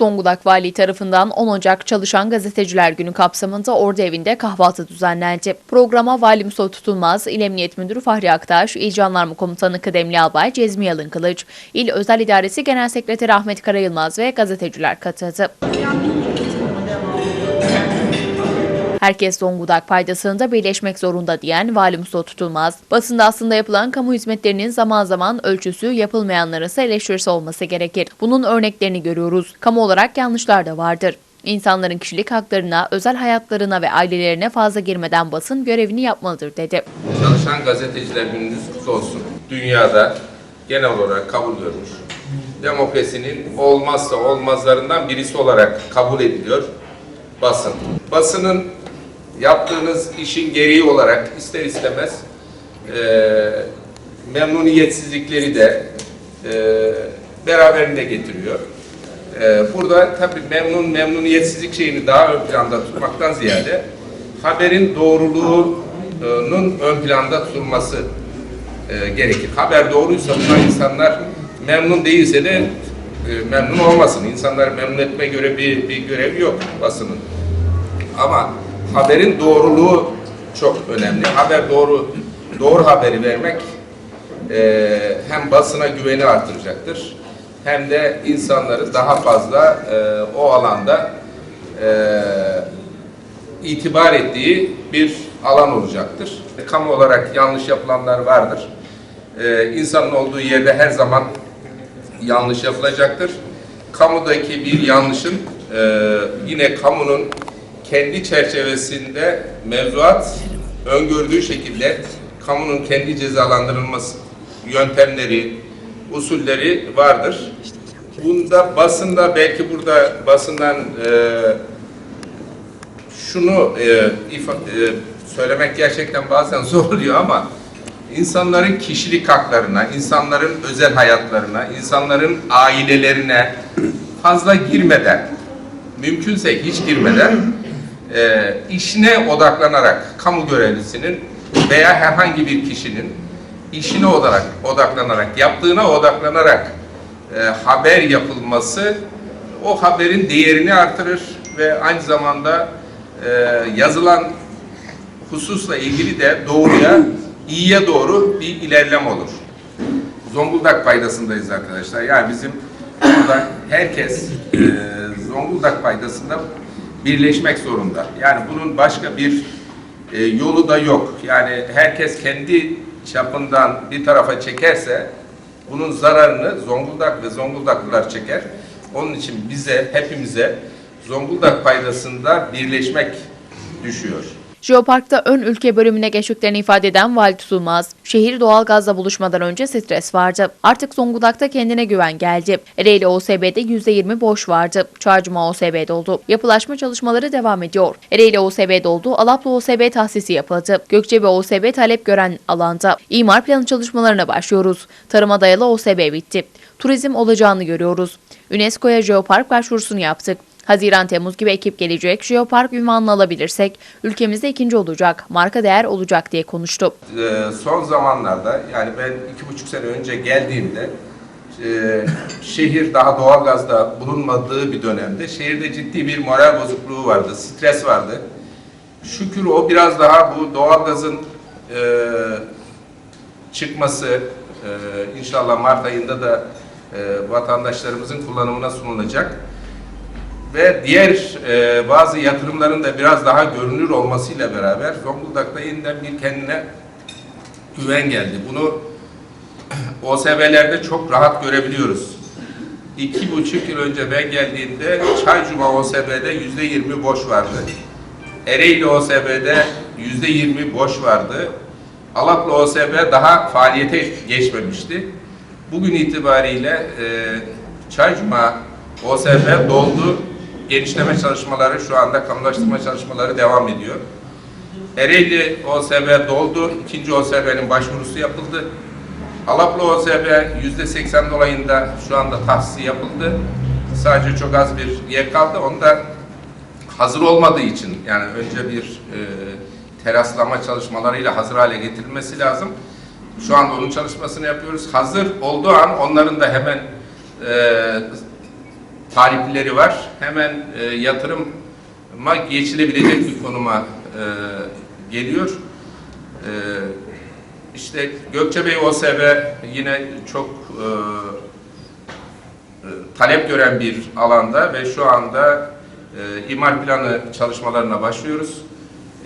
Zonguldak Vali tarafından 10 Ocak Çalışan Gazeteciler Günü kapsamında Ordu Evi'nde kahvaltı düzenlendi. Programa Vali Mustafa Tutulmaz, İl Emniyet Müdürü Fahri Aktaş, İl Jandarma Komutanı Kıdemli Albay Cezmi Yalın Kılıç, İl Özel İdaresi Genel Sekreteri Ahmet Karayılmaz ve gazeteciler katıldı. Herkes Zonguldak paydasında birleşmek zorunda diyen Vali Mustafa Tutulmaz, basında aslında yapılan kamu hizmetlerinin zaman zaman ölçüsü yapılmayanlara ise eleştirisi olması gerekir. Bunun örneklerini görüyoruz. Kamu olarak yanlışlar da vardır. İnsanların kişilik haklarına, özel hayatlarına ve ailelerine fazla girmeden basın görevini yapmalıdır dedi. Çalışan gazeteciler gününüz kutlu olsun. Dünyada genel olarak kabul görmüş. Demokrasinin olmazsa olmazlarından birisi olarak kabul ediliyor basın. Basının yaptığınız işin gereği olarak ister istemez eee memnuniyetsizlikleri de eee beraberinde getiriyor. Eee, burada tabii memnun memnuniyetsizlik şeyini daha ön planda tutmaktan ziyade haberin doğruluğunun ön planda tutulması eee, gerekir. Haber doğruysa buna insanlar memnun değilse de eee, memnun olmasın. İnsanları memnun etme göre bir, bir görevi yok basının. Ama haberin doğruluğu çok önemli. Haber doğru doğru haberi vermek eee, hem basına güveni artıracaktır hem de insanları daha fazla eee, o alanda eee, itibar ettiği bir alan olacaktır. Kamu olarak yanlış yapılanlar vardır. Eee insanın olduğu yerde her zaman yanlış yapılacaktır. Kamudaki bir yanlışın eee, yine kamunun kendi çerçevesinde mevzuat öngördüğü şekilde kamunun kendi cezalandırılması yöntemleri, usulleri vardır. Bunda basında belki burada basından eee şunu e, ifa- e, söylemek gerçekten bazen zor oluyor ama insanların kişilik haklarına, insanların özel hayatlarına, insanların ailelerine fazla girmeden, mümkünse hiç girmeden e, işine odaklanarak kamu görevlisinin veya herhangi bir kişinin işine odarak, odaklanarak, yaptığına odaklanarak e, haber yapılması o haberin değerini artırır ve aynı zamanda e, yazılan hususla ilgili de doğruya, iyiye doğru bir ilerlem olur. Zonguldak paydasındayız arkadaşlar. Yani bizim burada herkes e, Zonguldak paydasında birleşmek zorunda. Yani bunun başka bir e, yolu da yok. Yani herkes kendi çapından bir tarafa çekerse bunun zararını Zonguldak ve Zonguldaklılar çeker. Onun için bize, hepimize Zonguldak paydasında birleşmek düşüyor. Jeopark'ta ön ülke bölümüne geçtiklerini ifade eden Vali Tutulmaz, şehir doğalgazla buluşmadan önce stres vardı. Artık Zonguldak'ta kendine güven geldi. Ereğli OSB'de %20 boş vardı. Çarşıma OSB doldu. Yapılaşma çalışmaları devam ediyor. Ereğli OSB doldu, Alaplı OSB tahsisi yapıldı. Gökçe ve OSB talep gören alanda. İmar planı çalışmalarına başlıyoruz. Tarıma dayalı OSB bitti. Turizm olacağını görüyoruz. UNESCO'ya Jeopark başvurusunu yaptık. Haziran-Temmuz gibi ekip gelecek, Jeopark ünvanını alabilirsek ülkemizde ikinci olacak, marka değer olacak diye konuştu. Ee, son zamanlarda yani ben iki buçuk sene önce geldiğimde e, şehir daha doğalgazda bulunmadığı bir dönemde şehirde ciddi bir moral bozukluğu vardı, stres vardı. Şükür o biraz daha bu doğalgazın e, çıkması e, inşallah Mart ayında da vatandaşlarımızın kullanımına sunulacak ve diğer e, bazı yatırımların da biraz daha görünür olmasıyla beraber Zonguldak'ta yeniden bir kendine güven geldi. Bunu OSB'lerde çok rahat görebiliyoruz. İki buçuk yıl önce ben geldiğimde Çaycuma OSB'de yüzde yirmi boş vardı. Ereğli OSB'de yüzde yirmi boş vardı. Alaplı OSB daha faaliyete geçmemişti. Bugün itibariyle e, Çaycuma OSB doldu. Genişleme çalışmaları şu anda kamulaştırma çalışmaları devam ediyor. Ereğli OSB doldu. İkinci OSB'nin başvurusu yapıldı. Alaplı OSB yüzde seksen dolayında şu anda tahsisi yapıldı. Sadece çok az bir yer kaldı. Onu da hazır olmadığı için yani önce bir e, teraslama çalışmalarıyla hazır hale getirilmesi lazım. Şu anda onun çalışmasını yapıyoruz. Hazır olduğu an onların da hemen e, talipleri var. Hemen e, yatırıma geçilebilecek bir konuma e, geliyor. E, işte Gökçebey OSB yine çok e, e, talep gören bir alanda ve şu anda e, imar planı çalışmalarına başlıyoruz.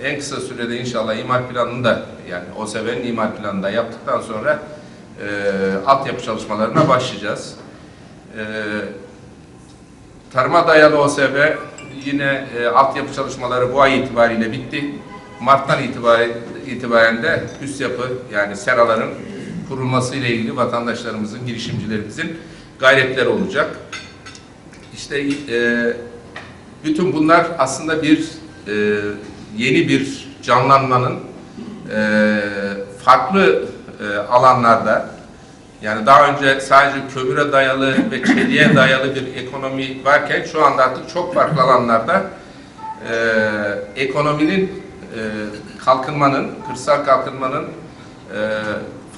En kısa sürede inşallah imar planını da yani OSB'nin imar planını da yaptıktan sonra e, altyapı çalışmalarına başlayacağız. E, tarıma dayalı OSB yine e, altyapı çalışmaları bu ay itibariyle bitti. Mart'tan itibaren, itibaren de üst yapı yani seraların kurulması ile ilgili vatandaşlarımızın, girişimcilerimizin gayretleri olacak. İşte e, bütün bunlar aslında bir e, yeni bir canlanmanın e, farklı e, alanlarda yani daha önce sadece kömüre dayalı ve çeliğe dayalı bir ekonomi varken şu anda artık çok farklı alanlarda e, ekonominin e, kalkınmanın, kırsal kalkınmanın e,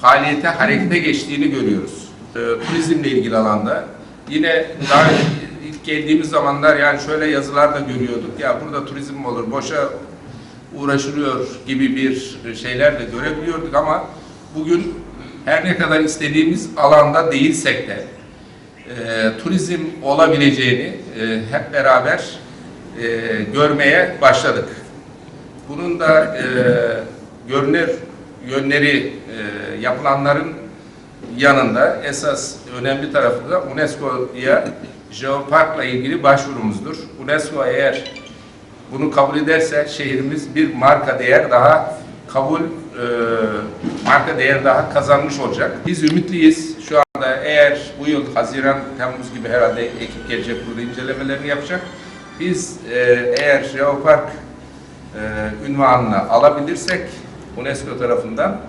faaliyete, harekete geçtiğini görüyoruz. E, turizmle ilgili alanda yine daha ilk geldiğimiz zamanlar yani şöyle yazılar da görüyorduk. Ya burada turizm mi olur, boşa uğraşılıyor gibi bir şeyler de görebiliyorduk ama bugün her ne kadar istediğimiz alanda değilsek de e, turizm olabileceğini e, hep beraber e, görmeye başladık. Bunun da e, görünür yönleri e, yapılanların yanında esas önemli tarafı da UNESCO'ya Jeopark'la ilgili başvurumuzdur. UNESCO eğer bunu kabul ederse şehrimiz bir marka değer daha kabul e, marka değer daha kazanmış olacak. Biz ümitliyiz. Şu anda eğer bu yıl Haziran, Temmuz gibi herhalde ekip gelecek burada incelemelerini yapacak. Biz e, eğer Jeopark e, ünvanını alabilirsek UNESCO tarafından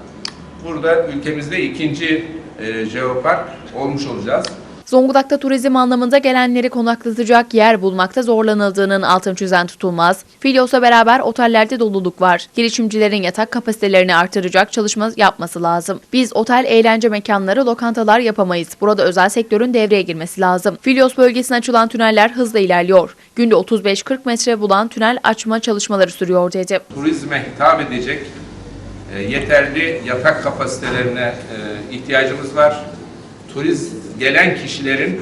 burada ülkemizde ikinci e, Jeopark olmuş olacağız. Zonguldak'ta turizm anlamında gelenleri konaklatacak yer bulmakta zorlanıldığının altını çizen tutulmaz. Filyos'la beraber otellerde doluluk var. Girişimcilerin yatak kapasitelerini artıracak çalışma yapması lazım. Biz otel eğlence mekanları, lokantalar yapamayız. Burada özel sektörün devreye girmesi lazım. Filyos bölgesine açılan tüneller hızla ilerliyor. Günde 35-40 metre bulan tünel açma çalışmaları sürüyor dedi. turizme hitap edecek e, yeterli yatak kapasitelerine e, ihtiyacımız var. Turist gelen kişilerin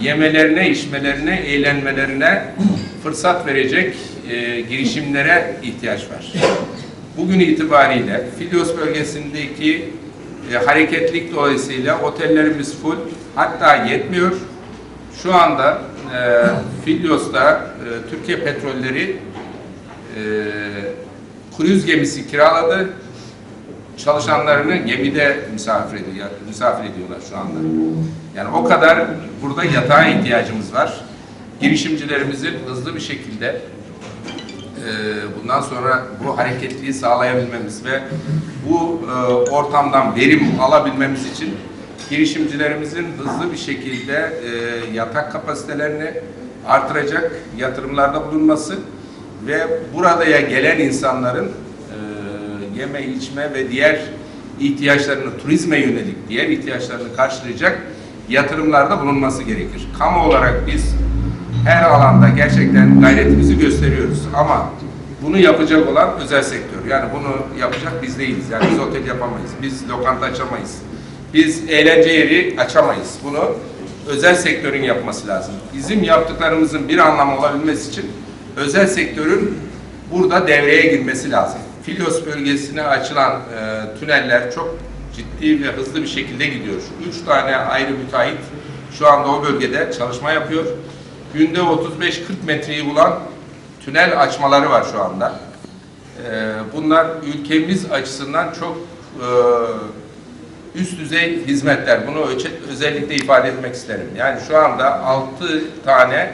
yemelerine, içmelerine, eğlenmelerine fırsat verecek e, girişimlere ihtiyaç var. Bugün itibariyle Filyos bölgesindeki e, hareketlik dolayısıyla otellerimiz full, hatta yetmiyor. Şu anda e, Filyos'ta e, Türkiye Petrolleri e, kruz gemisi kiraladı. Çalışanlarını gemide misafir ediyor, misafir ediyorlar şu anda. Yani o kadar burada yatağa ihtiyacımız var. Girişimcilerimizin hızlı bir şekilde e, bundan sonra bu hareketliği sağlayabilmemiz ve bu e, ortamdan verim alabilmemiz için girişimcilerimizin hızlı bir şekilde e, yatak kapasitelerini artıracak yatırımlarda bulunması ve buradaya gelen insanların yeme, içme ve diğer ihtiyaçlarını, turizme yönelik diğer ihtiyaçlarını karşılayacak yatırımlarda bulunması gerekir. Kamu olarak biz her alanda gerçekten gayretimizi gösteriyoruz ama bunu yapacak olan özel sektör. Yani bunu yapacak biz değiliz. Yani biz otel yapamayız. Biz lokanta açamayız. Biz eğlence yeri açamayız. Bunu özel sektörün yapması lazım. Bizim yaptıklarımızın bir anlamı olabilmesi için özel sektörün burada devreye girmesi lazım. Filyos bölgesine açılan e, tüneller çok ciddi ve hızlı bir şekilde gidiyor. Üç tane ayrı müteahhit şu anda o bölgede çalışma yapıyor. Günde 35-40 metreyi bulan tünel açmaları var şu anda. E, bunlar ülkemiz açısından çok e, üst düzey hizmetler. Bunu özellikle ifade etmek isterim. Yani şu anda 6 tane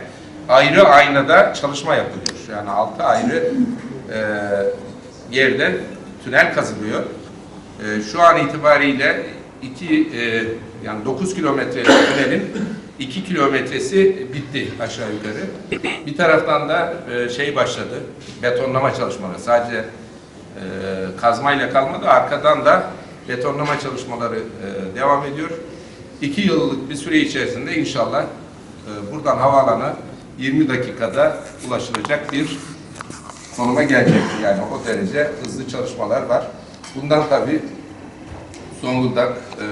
ayrı aynada çalışma yapılıyor. Yani 6 ayrı e, yerde tünel kazılıyor. E, şu an itibariyle iki e, yani 9 kilometre tünelin 2 kilometresi bitti aşağı yukarı. Bir taraftan da e, şey başladı. Betonlama çalışmaları. Sadece e, kazmayla kalmadı. Arkadan da betonlama çalışmaları e, devam ediyor. İki yıllık bir süre içerisinde inşallah e, buradan havaalanı 20 dakikada ulaşılacak bir konuma gelecek. Yani o derece hızlı çalışmalar var. Bundan tabii Zonguldak e,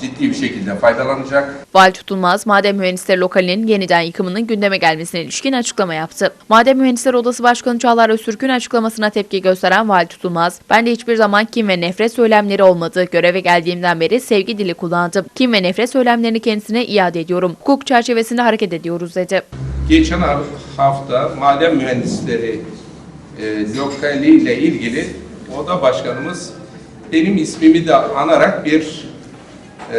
ciddi bir şekilde faydalanacak. Vali Tutulmaz, Maden Mühendisleri Lokali'nin yeniden yıkımının gündeme gelmesine ilişkin açıklama yaptı. Maden Mühendisleri Odası Başkanı Çağlar Öztürk'ün açıklamasına tepki gösteren Vali Tutulmaz, ben de hiçbir zaman kim ve nefret söylemleri olmadı. Göreve geldiğimden beri sevgi dili kullandım. Kim ve nefret söylemlerini kendisine iade ediyorum. Hukuk çerçevesinde hareket ediyoruz dedi. Geçen hafta maden mühendisleri e, lokaliyle ilgili oda başkanımız benim ismimi de anarak bir e,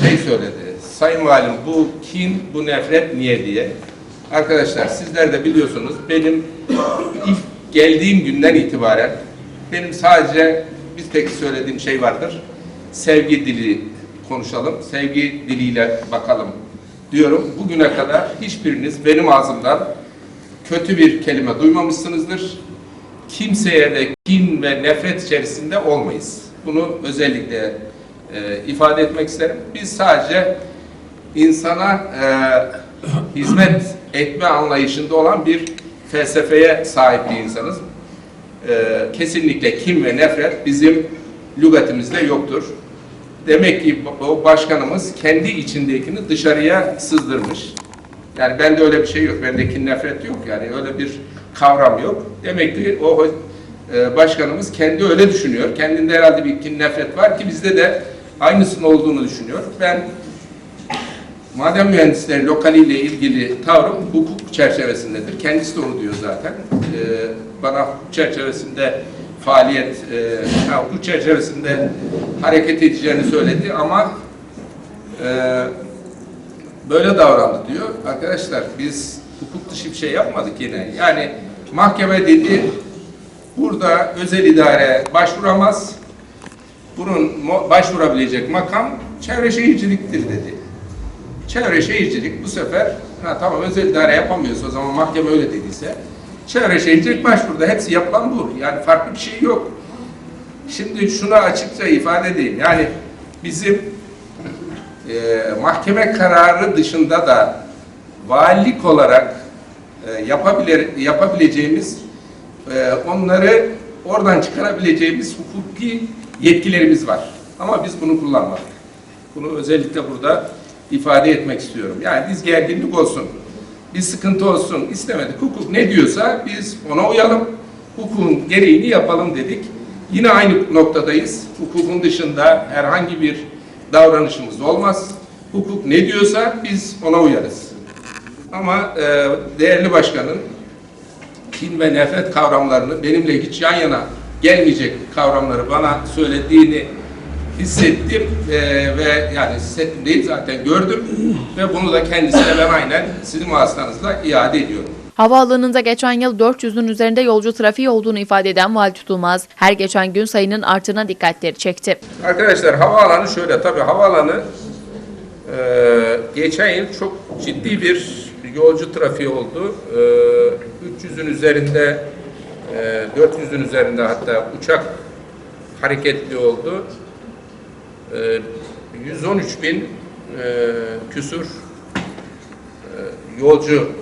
şey söyledi. Sayın Valim bu kin, bu nefret niye diye. Arkadaşlar sizler de biliyorsunuz benim ilk geldiğim günden itibaren benim sadece bir tek söylediğim şey vardır. Sevgi dili konuşalım, sevgi diliyle bakalım diyorum. Bugüne kadar hiçbiriniz benim ağzımdan kötü bir kelime duymamışsınızdır. Kimseye de kin ve nefret içerisinde olmayız. Bunu özellikle e, ifade etmek isterim. Biz sadece insana e, hizmet etme anlayışında olan bir felsefeye sahip bir insanız. E, kesinlikle kim ve nefret bizim lügatimizde yoktur. Demek ki o başkanımız kendi içindekini dışarıya sızdırmış. Yani bende öyle bir şey yok. Bendeki nefret yok. Yani öyle bir kavram yok. Demek ki o e, başkanımız kendi öyle düşünüyor. Kendinde herhalde bir kin nefret var ki bizde de aynısının olduğunu düşünüyor. Ben maden mühendisleri lokaliyle ilgili tavrım hukuk çerçevesindedir. Kendisi de onu diyor zaten. E, bana çerçevesinde faaliyet, e, hukuk çerçevesinde hareket edeceğini söyledi ama e, böyle davrandı diyor. Arkadaşlar biz hukuk dışı bir şey yapmadık yine. Yani mahkeme dedi burada özel idare başvuramaz. Bunun başvurabilecek makam çevre şehirciliktir dedi. Çevre şehircilik bu sefer ha tamam özel idare yapamıyorsa o zaman mahkeme öyle dediyse çevre şehircilik başvuruda hepsi yapılan bu. Yani farklı bir şey yok. Şimdi şunu açıkça ifade edeyim. Yani bizim e, mahkeme kararı dışında da valilik olarak e, yapabilir, yapabileceğimiz e, onları oradan çıkarabileceğimiz hukuki yetkilerimiz var. Ama biz bunu kullanmadık. Bunu özellikle burada ifade etmek istiyorum. Yani biz gerginlik olsun, bir sıkıntı olsun istemedik. Hukuk ne diyorsa biz ona uyalım. Hukukun gereğini yapalım dedik. Yine aynı noktadayız. Hukukun dışında herhangi bir davranışımız olmaz. Hukuk ne diyorsa biz ona uyarız. Ama e, değerli başkanın kin ve nefret kavramlarını benimle hiç yan yana gelmeyecek kavramları bana söylediğini hissettim e, ve yani hissettim değil zaten gördüm ve bunu da kendisine ben aynen sizin vasıtanızla iade ediyorum. Havaalanında geçen yıl 400'ün üzerinde yolcu trafiği olduğunu ifade eden Vali Tutulmaz, her geçen gün sayının arttığına dikkatleri çekti. Arkadaşlar havaalanı şöyle tabii havaalanı e, geçen yıl çok ciddi bir yolcu trafiği oldu. E, 300'ün üzerinde e, 400'ün üzerinde hatta uçak hareketli oldu. E, 113 bin e, küsur e, yolcu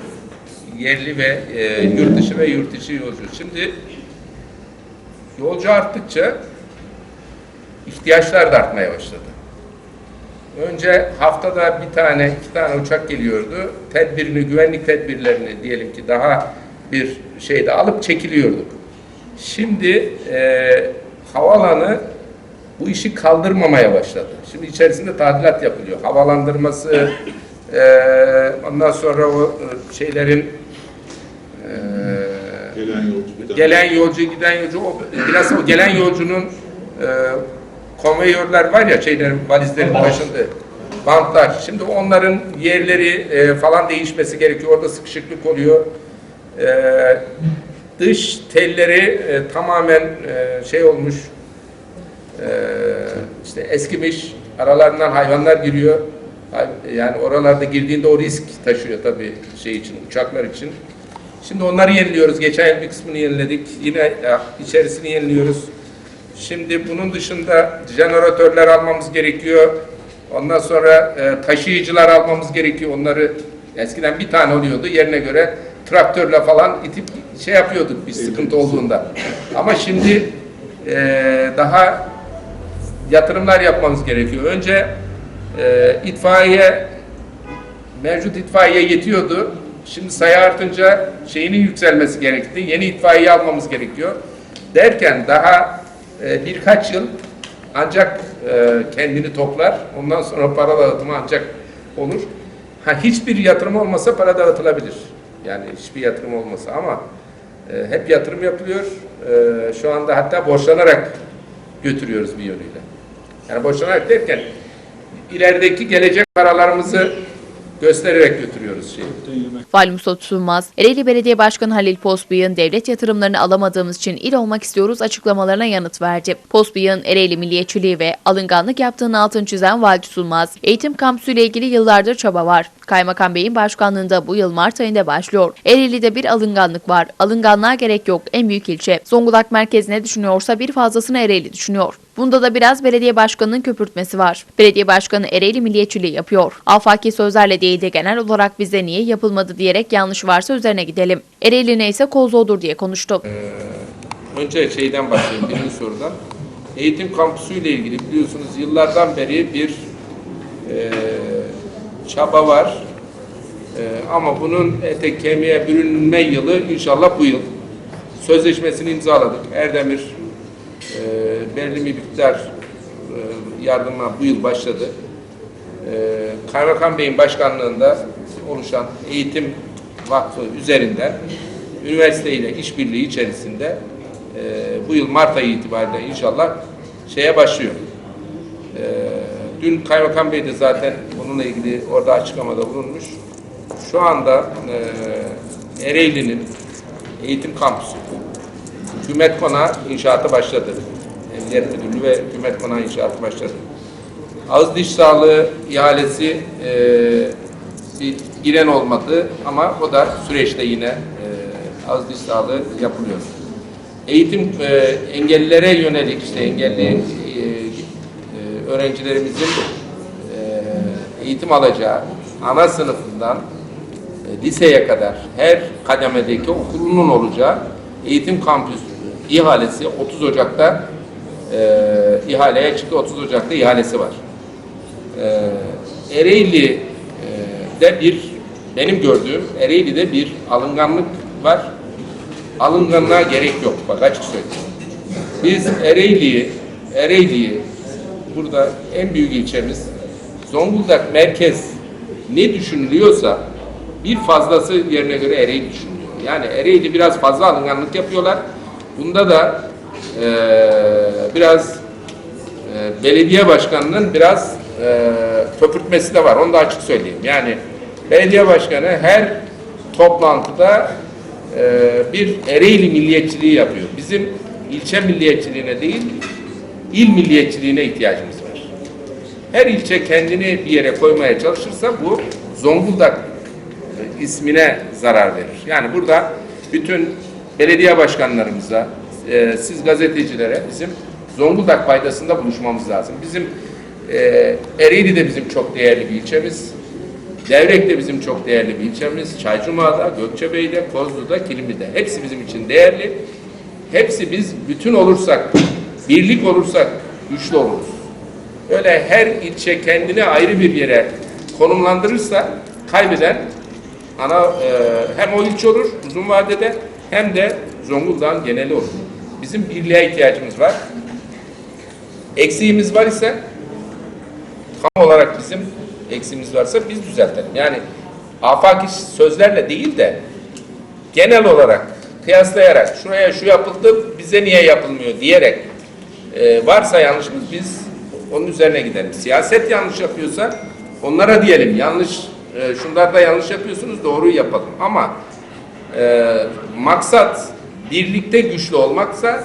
yerli ve e, yurt dışı ve yurt içi yolcu. Şimdi yolcu arttıkça ihtiyaçlar da artmaya başladı. Önce haftada bir tane, iki tane uçak geliyordu. Tedbirini, güvenlik tedbirlerini diyelim ki daha bir şeyde alıp çekiliyorduk. Şimdi e, havaalanı bu işi kaldırmamaya başladı. Şimdi içerisinde tadilat yapılıyor. Havalandırması, e, ondan sonra o e, şeylerin e, Gelen yolcu bir tane. gelen yolcu giden yolcu o biraz o gelen yolcunun e, konveyörler var ya şeylerin valizlerin başında bantlar. Şimdi onların yerleri e, falan değişmesi gerekiyor. Orada sıkışıklık oluyor. E, dış telleri e, tamamen e, şey olmuş işte eskimiş. Aralarından hayvanlar giriyor. Yani oralarda girdiğinde o risk taşıyor tabii şey için, uçaklar için. Şimdi onları yeniliyoruz. Geçen yıl bir kısmını yeniledik. Yine içerisini yeniliyoruz. Şimdi bunun dışında jeneratörler almamız gerekiyor. Ondan sonra e, taşıyıcılar almamız gerekiyor. Onları eskiden bir tane oluyordu. Yerine göre traktörle falan itip şey yapıyorduk biz sıkıntı olduğunda. Ama şimdi e, daha yatırımlar yapmamız gerekiyor. Önce e, itfaiye mevcut itfaiye yetiyordu. Şimdi sayı artınca şeyinin yükselmesi gerekti. Yeni itfaiye almamız gerekiyor. Derken daha e, birkaç yıl ancak e, kendini toplar. Ondan sonra para dağıtımı ancak olur. Ha, hiçbir yatırım olmasa para dağıtılabilir. Yani hiçbir yatırım olmasa ama e, hep yatırım yapılıyor. E, şu anda hatta borçlanarak götürüyoruz bir yönüyle. Yani borçlanarak derken ilerideki gelecek paralarımızı göstererek götürüyoruz şeyi. Vali Mustafa Tutulmaz, Ereğli Belediye Başkanı Halil Posbıyık'ın devlet yatırımlarını alamadığımız için il olmak istiyoruz açıklamalarına yanıt verdi. Posbıyık'ın Ereğli milliyetçiliği ve alınganlık yaptığını altın çizen Vali Tutulmaz, eğitim kampüsü ile ilgili yıllardır çaba var. Kaymakam Bey'in başkanlığında bu yıl Mart ayında başlıyor. Ereğli'de bir alınganlık var. Alınganlığa gerek yok. En büyük ilçe. Zonguldak merkez ne düşünüyorsa bir fazlasını Ereğli düşünüyor. Bunda da biraz belediye başkanının köpürtmesi var. Belediye başkanı Ereğli milliyetçiliği yapıyor. Afaki sözlerle değil de genel olarak bize niye yapılmadı diyerek yanlış varsa üzerine gidelim. Ereğli neyse kozluğudur diye konuştu. Önce şeyden başlayayım, birinci sorudan. Eğitim kampüsü ile ilgili biliyorsunuz yıllardan beri bir e, çaba var. E, ama bunun ete kemiğe bürünme yılı inşallah bu yıl. Sözleşmesini imzaladık. Erdemir e, belli bir miktar e, yardıma bu yıl başladı. E, Kaymakam Bey'in başkanlığında oluşan eğitim vakfı üzerinden üniversite ile işbirliği içerisinde e, bu yıl Mart ayı itibariyle inşallah şeye başlıyor. E, dün Kaymakam Bey de zaten bununla ilgili orada açıklamada bulunmuş. Şu anda e, Ereğli'nin eğitim kampüsü hükümet konağı inşaatı başladı. Emniyet Müdürlüğü ve hükümet konağı inşaatı başladı. Ağız diş sağlığı ihalesi e, bir giren olmadı ama o da süreçte yine e, ağız diş sağlığı yapılıyor. Eğitim e, engellilere yönelik işte engelli e, e, öğrencilerimizin e, eğitim alacağı ana sınıfından e, liseye kadar her kademedeki okulunun olacağı eğitim kampüsü ihalesi 30 Ocak'ta e, ihaleye çıktı. 30 Ocak'ta ihalesi var. E, Ereğli e, de bir benim gördüğüm Ereğli'de bir alınganlık var. Alınganlığa gerek yok. Bak açık söyleyeyim. Biz Ereğli'yi Ereğli'yi burada en büyük ilçemiz Zonguldak merkez ne düşünülüyorsa bir fazlası yerine göre Ereğli düşünülüyor. Yani Ereğli biraz fazla alınganlık yapıyorlar. Bunda da eee, biraz e, belediye başkanının biraz e, köpürtmesi de var. Onu da açık söyleyeyim. Yani belediye başkanı her toplantıda e, bir Ereğli milliyetçiliği yapıyor. Bizim ilçe milliyetçiliğine değil, il milliyetçiliğine ihtiyacımız var. Her ilçe kendini bir yere koymaya çalışırsa bu Zonguldak e, ismine zarar verir. Yani burada bütün belediye başkanlarımıza, e, siz gazetecilere bizim Zonguldak faydasında buluşmamız lazım. Bizim e, Ereğli de bizim çok değerli bir ilçemiz. Devrek de bizim çok değerli bir ilçemiz. Çaycuma'da, Gökçebey'de, Kozlu'da, Kilimli'de. Hepsi bizim için değerli. Hepsi biz bütün olursak, birlik olursak güçlü oluruz. Öyle her ilçe kendini ayrı bir yere konumlandırırsa kaybeden ana e, hem o ilçe olur uzun vadede hem de Zonguldak'ın geneli olur. Bizim birliğe ihtiyacımız var. Eksiğimiz var ise tam olarak bizim eksiğimiz varsa biz düzeltelim. Yani afaki sözlerle değil de genel olarak kıyaslayarak şuraya şu yapıldı bize niye yapılmıyor diyerek e, varsa yanlışımız biz onun üzerine gidelim. Siyaset yanlış yapıyorsa onlara diyelim yanlış e, şunlarda yanlış yapıyorsunuz doğruyu yapalım. Ama e, maksat birlikte güçlü olmaksa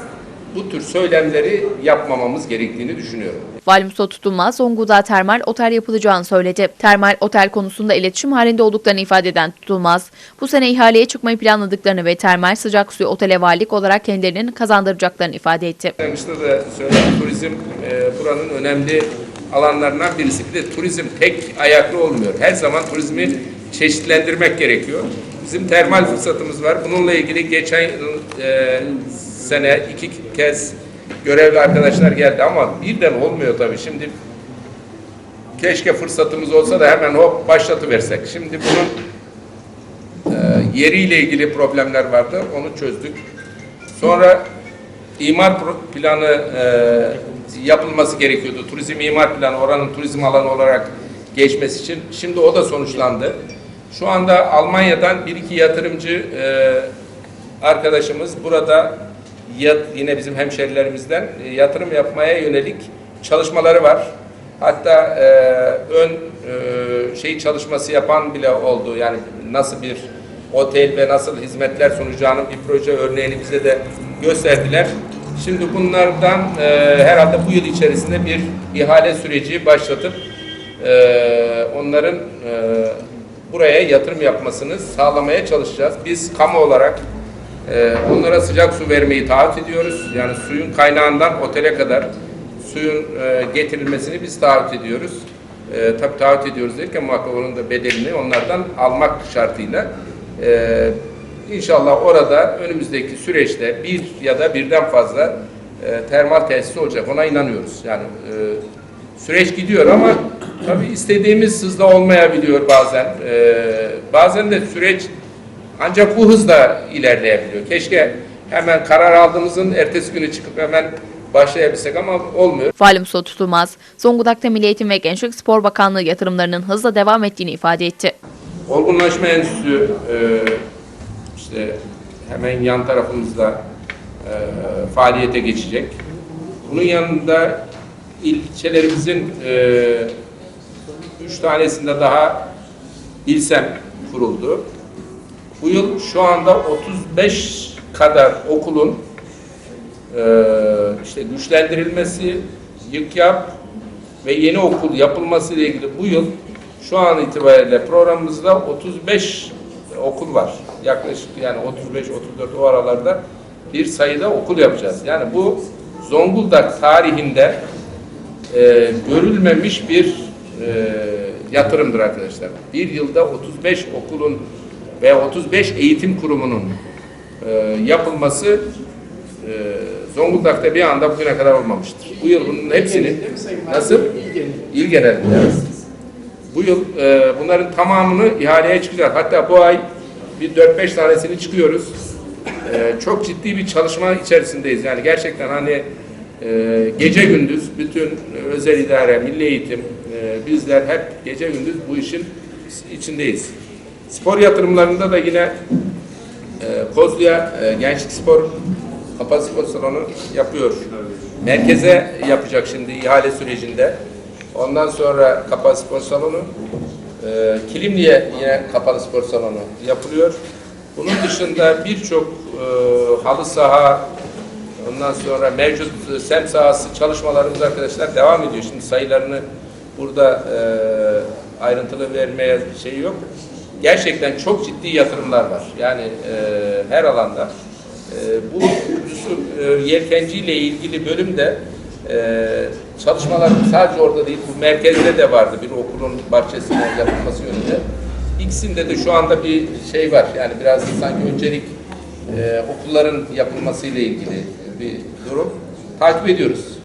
bu tür söylemleri yapmamamız gerektiğini düşünüyorum. Vali Mustafa Tutulmaz, Zonguldak'a termal otel yapılacağını söyledi. Termal otel konusunda iletişim halinde olduklarını ifade eden Tutulmaz, bu sene ihaleye çıkmayı planladıklarını ve termal sıcak suyu otele valilik olarak kendilerinin kazandıracaklarını ifade etti. Başlangıçta da söyledim turizm e, buranın önemli alanlarından birisi. Bir de turizm tek ayaklı olmuyor. Her zaman turizmi çeşitlendirmek gerekiyor. Bizim termal fırsatımız var. Bununla ilgili geçen e, sene iki kez görevli arkadaşlar geldi ama birden olmuyor tabii. Şimdi keşke fırsatımız olsa da hemen hop başlatıversek. Şimdi bunun e, yeriyle ilgili problemler vardı. Onu çözdük. Sonra imar planı e, yapılması gerekiyordu. Turizm imar planı oranın turizm alanı olarak geçmesi için. Şimdi o da sonuçlandı. Şu anda Almanya'dan bir iki yatırımcı e, arkadaşımız burada yat- yine bizim hemşerilerimizden e, yatırım yapmaya yönelik çalışmaları var. Hatta e, ön e, şey çalışması yapan bile oldu. Yani nasıl bir otel ve nasıl hizmetler sunacağının bir proje örneğini bize de gösterdiler. Şimdi bunlardan e, herhalde bu yıl içerisinde bir ihale süreci başlatıp e, onların e, buraya yatırım yapmasını sağlamaya çalışacağız. Biz kamu olarak e, onlara sıcak su vermeyi taahhüt ediyoruz. Yani suyun kaynağından otele kadar suyun e, getirilmesini biz taahhüt ediyoruz. E, tabii taahhüt ediyoruz derken muhakkak onun da bedelini onlardan almak şartıyla. E, inşallah orada önümüzdeki süreçte bir ya da birden fazla e, termal tesis olacak. Ona inanıyoruz. Yani e, süreç gidiyor ama tabii istediğimiz hızla olmayabiliyor bazen. E, bazen de süreç ancak bu hızla ilerleyebiliyor. Keşke hemen karar aldığımızın ertesi günü çıkıp hemen başlayabilsek ama olmuyor. Vali Mustafa Tutulmaz, Zonguldak'ta Milli Eğitim ve Gençlik Spor Bakanlığı yatırımlarının hızla devam ettiğini ifade etti. Olgunlaşma Enstitüsü e, işte hemen yan tarafımızda e, faaliyete geçecek. Bunun yanında ilçelerimizin e, üç tanesinde daha bilsem kuruldu. Bu yıl şu anda 35 kadar okulun e, işte güçlendirilmesi, yık yap ve yeni okul yapılması ile ilgili bu yıl şu an itibariyle programımızda 35 okul var. Yaklaşık yani 35 34 o aralarda bir sayıda okul yapacağız. Yani bu Zonguldak tarihinde e, görülmemiş bir e, yatırımdır arkadaşlar. Bir yılda 35 okulun ve 35 eğitim kurumunun e, yapılması e, Zonguldak'ta bir anda bugüne kadar olmamıştır. Bu yıl bunun hepsini nasıl? İl genelinde. Bu yıl e, bunların tamamını ihaleye çıkacak. Hatta bu ay bir 4-5 tanesini çıkıyoruz. E, çok ciddi bir çalışma içerisindeyiz. Yani gerçekten hani e, gece gündüz bütün özel idare, milli eğitim, e, bizler hep gece gündüz bu işin içindeyiz. Spor yatırımlarında da yine e, Kozlu'ya e, Gençlik Spor Kapalı Spor Salonu yapıyor. Merkeze yapacak şimdi ihale sürecinde. Ondan sonra Kapalı Spor Salonu. E, Kilimli'ye yine Kapalı Spor Salonu yapılıyor. Bunun dışında birçok halı saha, ondan sonra mevcut e, sem sahası çalışmalarımız arkadaşlar devam ediyor. Şimdi sayılarını burada e, ayrıntılı vermeye şey yok. Gerçekten çok ciddi yatırımlar var. Yani e, her alanda. E, bu e, Yelkenci ile ilgili bölümde e, çalışmalar sadece orada değil, bu merkezde de vardı bir okulun bahçesine yapılması yönünde. İkisinde de şu anda bir şey var. Yani biraz sanki öncelik e, okulların yapılması ile ilgili bir durum. Takip ediyoruz.